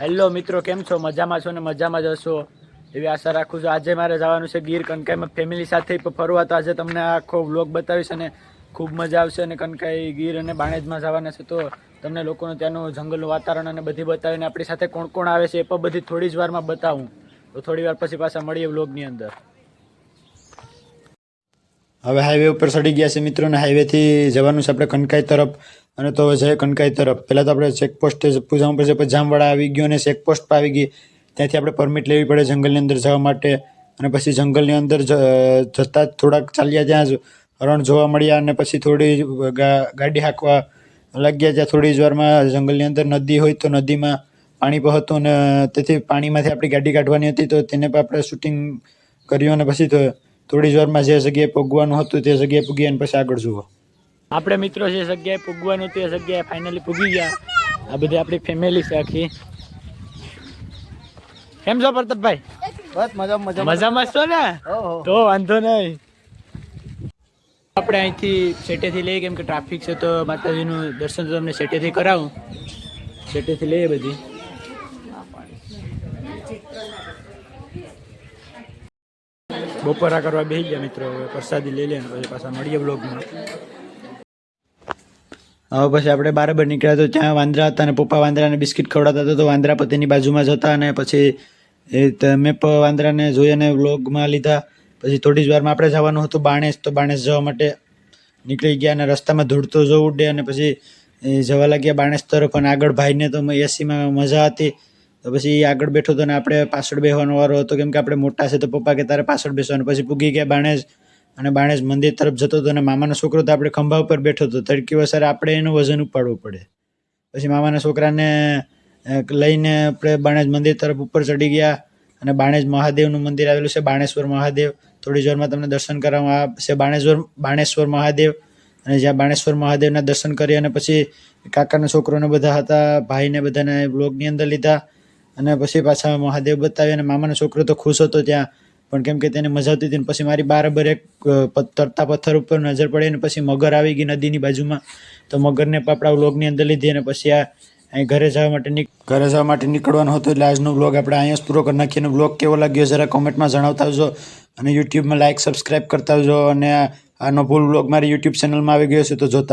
Hello મિત્રો, કેમ છો? મજામાં છો ને મજામાં જ હશો? એવી આશા રાખું છું. આજે મારે જવાનું છે ગીર કનકાઈમાં ફેમિલી સાથે ફરવા. તો આજે તમને આખો વ્લોગ બતાવીશ અને ખૂબ મજા આવશે અને કનકાઈ, ગીર અને બાણેજમાં જવાના છે. તો તમને લોકોનું ત્યાંનું જંગલનું વાતાવરણ અને બધી બતાવીને આપણી સાથે કોણ કોણ આવે છે એ પણ બધી થોડી જ વારમાં બતાવું. તો થોડી વાર પછી પાછા મળીએ વ્લોગની અંદર. હવે હાઈવે ઉપર સડી ગયા છે મિત્રોને હાઈવેથી જવાનું છે આપણે કનકાઈ તરફ. અને તો હવે જઈએ કનકાઈ તરફ. પહેલાં તો આપણે ચેકપોસ્ટે પૂજાવું પડશે પછી જામવાળા આવી ગયો અને ચેકપોસ્ટ પર આવી ગઈ. ત્યાંથી આપણે પરમિટ લેવી પડે જંગલની અંદર જવા માટે. અને પછી જંગલની અંદર જતા થોડાક ચાલ્યા ત્યાં જ હરણ જોવા મળ્યા અને પછી થોડી ગાડી હાંકવા લાગ્યા ત્યાં થોડી જ વારમાં જંગલની અંદર નદી હોય તો નદીમાં પાણી હતું અને તેથી પાણીમાંથી આપણી ગાડી કાઢવાની હતી તો તેને પણ આપણે શૂટિંગ કર્યું અને પછી તો થોડી જ વારમાં જે જગ્યાએ પૂગવાનું હતું તે જગ્યાએ પૂગી અને પછી આગળ જુઓ. આપણે મિત્રો જે જગ્યાએ પૂગવાનું તે જગ્યાએ ફાઇનલી પૂગી ગયા. આ બધી આપણી ફેમિલી છે આખી. કેમ છો પ્રતાપભાઈ? બસ મજા મજા મજામાં છો ને? તો વાંધો નહીં. આપણે અહીંથી સેટેથી લઈએ કેમ કે ટ્રાફિક છે તો માતાજીનું દર્શન તો તમને સેટેથી કરાવું. સેટેથી લઈએ બધી. બપોરા કરવા બેસી ગયા મિત્રો હવે પ્રસાદી લઈ લે પછી પાછા મળીએ બ્લોગમાં હવે પછી આપણે બરાબર નીકળ્યા તો ત્યાં વાંદરા હતા અને પપ્પા વાંદરાને બિસ્કિટ ખવડાવતા હતા તો વાંદરા પતિની બાજુમાં જતા અને પછી એ મેં વાંદરાને જોઈ અને વ્લોગમાં લીધા. પછી થોડી જ વારમાં આપણે જવાનું હતું બાણેશ તો બાણેશ જવા માટે નીકળી ગયા અને રસ્તામાં ધૂળતો જવું ઉડે અને પછી જવા લાગ્યા બાણેશ તરફ અને આગળ ભાઈને તો એસીમાં મજા હતી. તો પછી આગળ બેઠો તો ને આપણે પાછળ બેસવાનો વારો હતો, કેમ કે આપણે મોટા છે તો પપ્પા કે તારે પાછળ બેસવાનું. પછી પૂગી ગયા બાણેજ અને બાણેજ મંદિર તરફ જતો હતો અને મામાનો છોકરો તો આપણે ખંભા ઉપર બેઠો હતો. તડકી વસારે આપણે એનું વજન ઉપાડવું પડે. પછી મામાના છોકરાને લઈને આપણે બાણેજ મંદિર તરફ ઉપર ચડી ગયા અને બાણેજ મહાદેવનું મંદિર આવેલું છે, બાણેશ્વર મહાદેવ. થોડી જોરમાં તમને દર્શન કરાવવા આવશે બાણેશ્વર બાણેશ્વર મહાદેવ. અને જ્યાં બાણેશ્વર મહાદેવના દર્શન કરી અને પછી કાકાના છોકરોને બધા હતા, ભાઈને બધાને બ્લોગની અંદર લીધા. અને પછી પાછા મહાદેવ બતાવી અને મામાનો છોકરો તો ખુશ હતો ત્યાં. પણ કેમ કે તેને મજા આવતી હતી પછી મારી બરાબર એક તરતા પથ્થર ઉપર નજર પડી અને પછી મગર આવી ગઈ નદીની બાજુમાં. તો મગરને પાપડા વ્લોગની અંદર લીધી અને પછી આ, અહીં ઘરે જવા માટે ઘરે જવા માટે નીકળવાનું હતું એટલે આજનો બ્લોગ આપણે અહીંયા પૂરો કરી નાખીએ. બ્લોગ કેવો લાગ્યો જરા કોમેન્ટમાં જણાવતા આવજો. અને યુટ્યુબમાં લાઇક સબસ્ક્રાઇબ કરતા આવજો. અને આનો ફૂલ બ્લોગ મારી યુટ્યુબ ચેનલમાં આવી ગયો છે તો જોતા